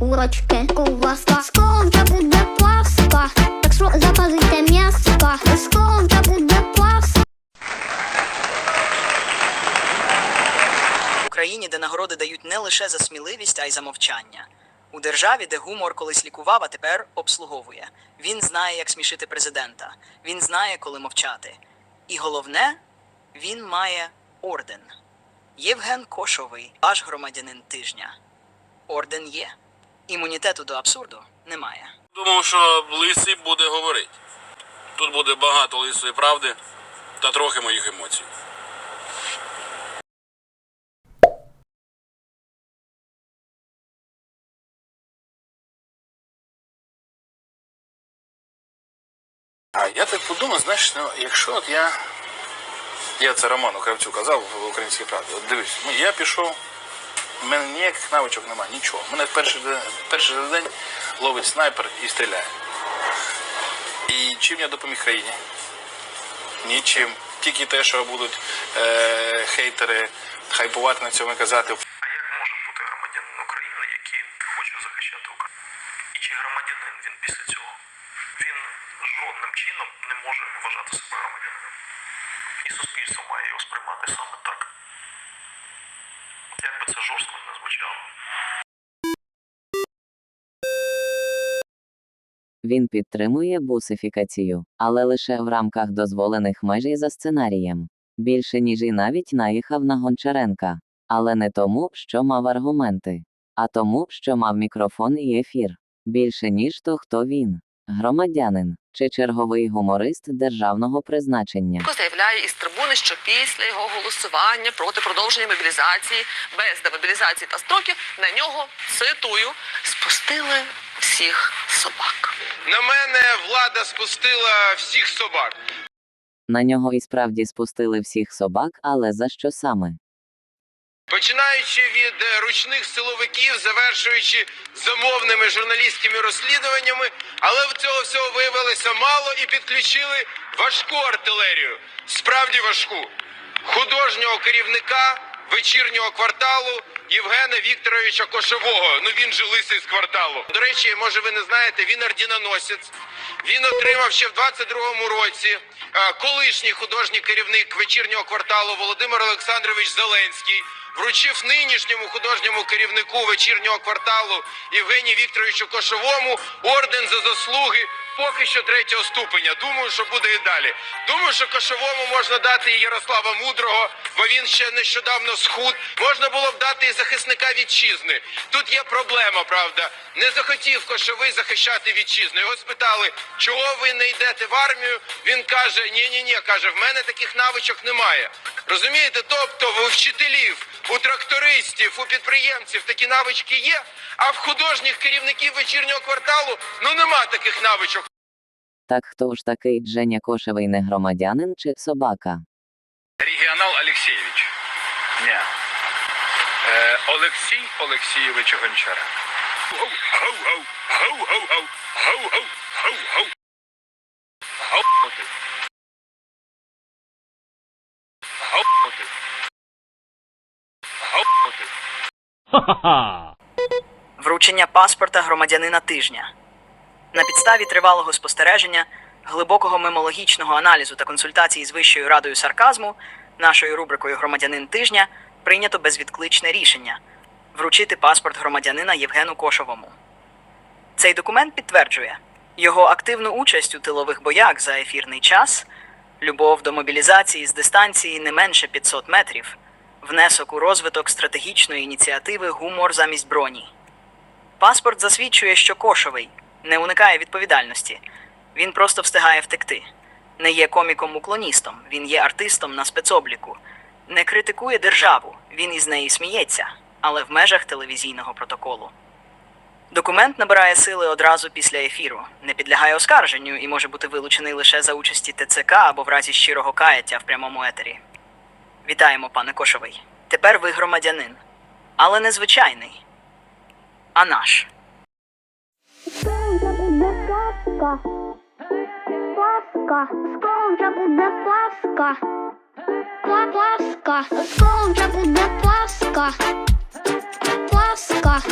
курочки, куваска. Скоро буде Пасха, так що запалите м'яска. Скоро буде Пасха. В Україні, де нагороди дають не лише за сміливість, а й за мовчання. У державі, де гумор колись лікував, а тепер обслуговує. Він знає, як смішити президента. Він знає, коли мовчати. І головне, він має орден. Євген Кошовий, ваш громадянин тижня. Орден є. Імунітету до абсурду немає. Думав, що лисий буде говорити. Тут буде багато лисої правди та трохи моїх емоцій. А я так подумав, знаєш, ну, якщо от я. Я це Роману Кравцю казав в українській правді. От дивись, ну, я пішов, в мене ніяких навичок немає, нічого. Мене в перший, перший день ловить снайпер і стріляє. І чим я допоміг країні? Нічим. Тільки те, що будуть е, хейтери хайпувати на цьому і казати. А як може бути громадянин України, який хоче захищати Україну? І чи громадянин він після цього? Він жодним чином не може вважати себе громадянином. І суспільство має його сприймати саме так. Це жорстко не звучало. Він підтримує бусифікацію, але лише в рамках дозволених меж за сценарієм. Більше ніж і навіть наїхав на Гончаренка. Але не тому, що мав аргументи, а тому, що мав мікрофон і ефір. Більше ніж то, хто він громадянин чи черговий гуморист державного призначення. Заявляє із трибуни, що після його голосування проти продовження мобілізації без демобілізації та строків на нього цитую спустили всіх собак. На мене влада спустила всіх собак. На нього і справді спустили всіх собак, але за що саме? Починаючи від е, ручних силовиків, завершуючи замовними журналістськими розслідуваннями, але в цього всього виявилося мало і підключили важку артилерію. Справді важку. Художнього керівника вечірнього кварталу Євгена Вікторовича Кошового. Ну він же лисий з кварталу. До речі, може ви не знаєте, він ордіноносець. Він отримав ще в 22-му році е, колишній художній керівник вечірнього кварталу Володимир Олександрович Зеленський. Вручив нинішньому художньому керівнику вечірнього кварталу Євгенію Вікторовичу Кошовому орден за заслуги поки що третього ступеня. Думаю, що буде і далі. Думаю, що Кошовому можна дати і Ярослава Мудрого, бо він ще нещодавно схуд. Можна було б дати і захисника вітчизни. Тут є проблема, правда. Не захотів Кошовий захищати вітчизну. Його спитали, чого ви не йдете в армію. Він каже: ні, ні, ні, каже, в мене таких навичок немає. Розумієте, тобто у вчителів, у трактористів, у підприємців такі навички є, а в художніх керівників вечірнього кварталу ну нема таких навичок. Так хто ж такий Женя Кошевий не громадянин чи собака? Регіонал Олексійович. Ні. Е, Олексій Олексійович Гончара. Гау-гау. Гау-гау. Вручення паспорта громадянина тижня. На підставі тривалого спостереження, глибокого мемологічного аналізу та консультацій з Вищою радою сарказму, нашою рубрикою Громадянин тижня прийнято безвідкличне рішення вручити паспорт громадянина Євгену Кошовому. Цей документ підтверджує його активну участь у тилових боях за ефірний час, любов до мобілізації з дистанції не менше 500 метрів, внесок у розвиток стратегічної ініціативи Гумор замість броні. Паспорт засвідчує, що Кошовий не уникає відповідальності. Він просто встигає втекти. Не є коміком-уклоністом, він є артистом на спецобліку. Не критикує державу, він із неї сміється, але в межах телевізійного протоколу. Документ набирає сили одразу після ефіру, не підлягає оскарженню і може бути вилучений лише за участі ТЦК або в разі щирого каяття в прямому етері. Вітаємо, пане Кошовий. Тепер ви громадянин, але не звичайний, а наш. Пасха. Пасха. Скоро буде Пасха. Па- Пасха. Скоро буде Пасха. Пасха.